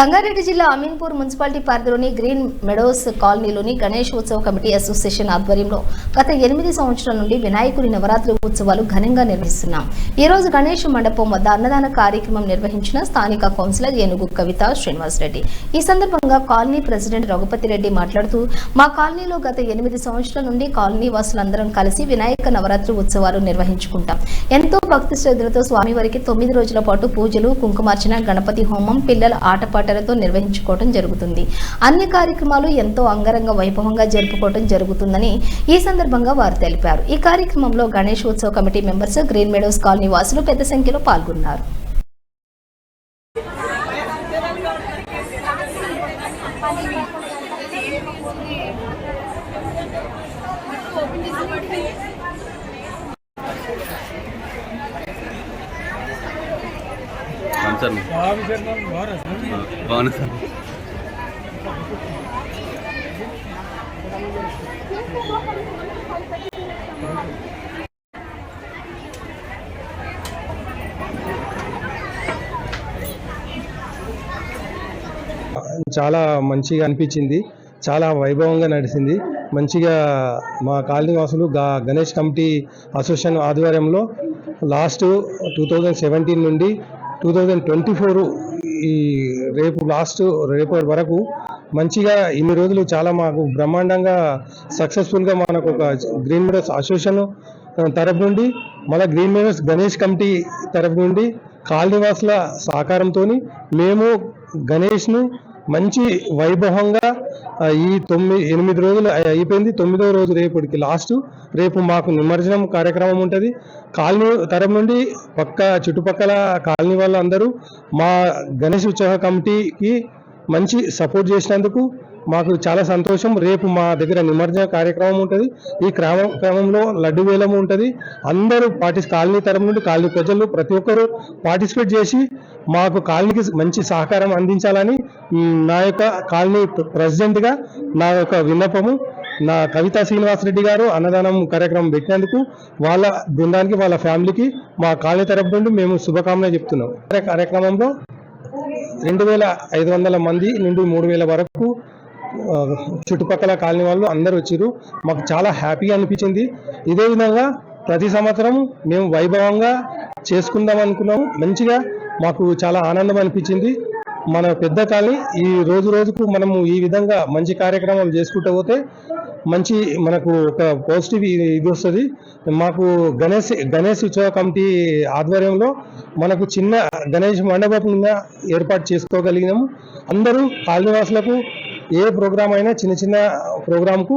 సంగారెడ్డి జిల్లా అమీన్పూర్ మున్సిపాలిటీ పరిధిలోని green meadows కాలనీలోని గణేష్ ఉత్సవ కమిటీ అసోసియేషన్ ఆధ్వర్యంలో గత ఎనిమిది సంవత్సరాల నుండి వినాయకుడి నవరాత్రి ఉత్సవాలు ఘనంగా నిర్వహిస్తున్నాం. ఈ రోజు గణేష్ మండపం వద్ద అన్నదాన కార్యక్రమం నిర్వహించిన స్థానిక కౌన్సిలర్ ఏనుగు కవిత శ్రీనివాస్ రెడ్డి. ఈ సందర్భంగా కాలనీ ప్రెసిడెంట్ రఘుపతి రెడ్డి మాట్లాడుతూ మా కాలనీలో గత ఎనిమిది సంవత్సరాల నుండి కాలనీ వాసులందరం కలిసి వినాయక నవరాత్రి ఉత్సవాలు నిర్వహించుకుంటాం. ఎంతో భక్తి శ్రద్ధలతో స్వామివారికి తొమ్మిది రోజుల పాటు పూజలు కుంకుమార్చన గణపతి హోమం పిల్లల ఆటపాటు ఏర్పాట్లతో నిర్వహించుకోవడం జరుగుతుంది. అన్ని కార్యక్రమాలు ఎంతో అంగరంగ వైభవంగా జరుపుకోవడం జరుగుతుందని ఈ సందర్భంగా వారు తెలిపారు. ఈ కార్యక్రమంలో గణేష్ ఉత్సవ committee members green meadows colony వాసులు పెద్ద సంఖ్యలో పాల్గొన్నారు. సార్ బాగున్నా సార్ చాలా మంచిగా అనిపించింది. చాలా వైభవంగా నడిచింది. మంచిగా మా కాలనీ వాసులు గా గణేష్ కమిటీ అసోసియేషన్ ఆధ్వర్యంలో లాస్ట్ టూ థౌజండ్ సెవెంటీన్ నుండి టూ థౌజండ్ ట్వంటీ ఫోర్ ఈ రేపు లాస్ట్ రేపు వరకు మంచిగా ఇన్ని రోజులు చాలా మాకు బ్రహ్మాండంగా సక్సెస్ఫుల్గా మనకు ఒక గ్రీన్ మెడోస్ అసోసియేషన్ తరపు నుండి మన గ్రీన్ మీడర్స్ గణేష్ కమిటీ తరపు నుండి కాలనీవాసుల సహకారంతో మేము గణేష్ను మంచి వైభవంగా ఈ తొమ్మిది ఎనిమిది రోజులు అయిపోయింది. తొమ్మిదవ రోజు రేపటికి లాస్ట్ రేపు మాకు నిమజ్జనం కార్యక్రమం ఉంటుంది. కాలనీ తరం నుండి పక్క చుట్టుపక్కల కాలనీ వాళ్ళందరూ మా గణేష్ ఉత్సవ కమిటీకి మంచి సపోర్ట్ చేసినందుకు మాకు చాలా సంతోషం. రేపు మా దగ్గర నిమజ్జన కార్యక్రమం ఉంటుంది. ఈ క్రమం క్రమంలో లడ్డు వేలం ఉంటుంది. అందరూ పార్టీ కాలనీ తరం నుండి కాలనీ ప్రజలు ప్రతి ఒక్కరూ పార్టిసిపేట్ చేసి మాకు కాలనీకి మంచి సహకారం అందించాలని నా యొక్క కాలనీ ప్రెసిడెంట్గా నా యొక్క విన్నపము. నా కవితా శ్రీనివాసరెడ్డి గారు అన్నదానం కార్యక్రమం పెట్టినందుకు వాళ్ళ బృందానికి వాళ్ళ ఫ్యామిలీకి మా కాలనీ తరపు నుండి మేము శుభకామన చెప్తున్నాం. కార్యక్రమంలో రెండు వేల ఐదు వందల మంది నుండి మూడు వేల వరకు చుట్టుపక్కల కాలనీ వాళ్ళు అందరూ వచ్చారు మాకు చాలా హ్యాపీగా అనిపించింది. ఇదే విధంగా ప్రతి సంవత్సరం మేము వైభవంగా చేసుకుందాం అనుకున్నాము. మంచిగా మాకు చాలా ఆనందం అనిపించింది. మన పెద్ద కాలనీ ఈ రోజు రోజుకు మనము ఈ విధంగా మంచి కార్యక్రమాలు చేసుకుంటూ పోతే మంచి మనకు ఒక పాజిటివ్ ఇది వస్తుంది. మాకు గణేష్ గణేష్ ఉత్సవ కమిటీ ఆధ్వర్యంలో మనకు చిన్న గణేష్ మండపంగా ఏర్పాటు చేసుకోగలిగినాము. అందరూ కాలనీవాసులకు ఏ ప్రోగ్రాం అయినా చిన్న చిన్న ప్రోగ్రాంకు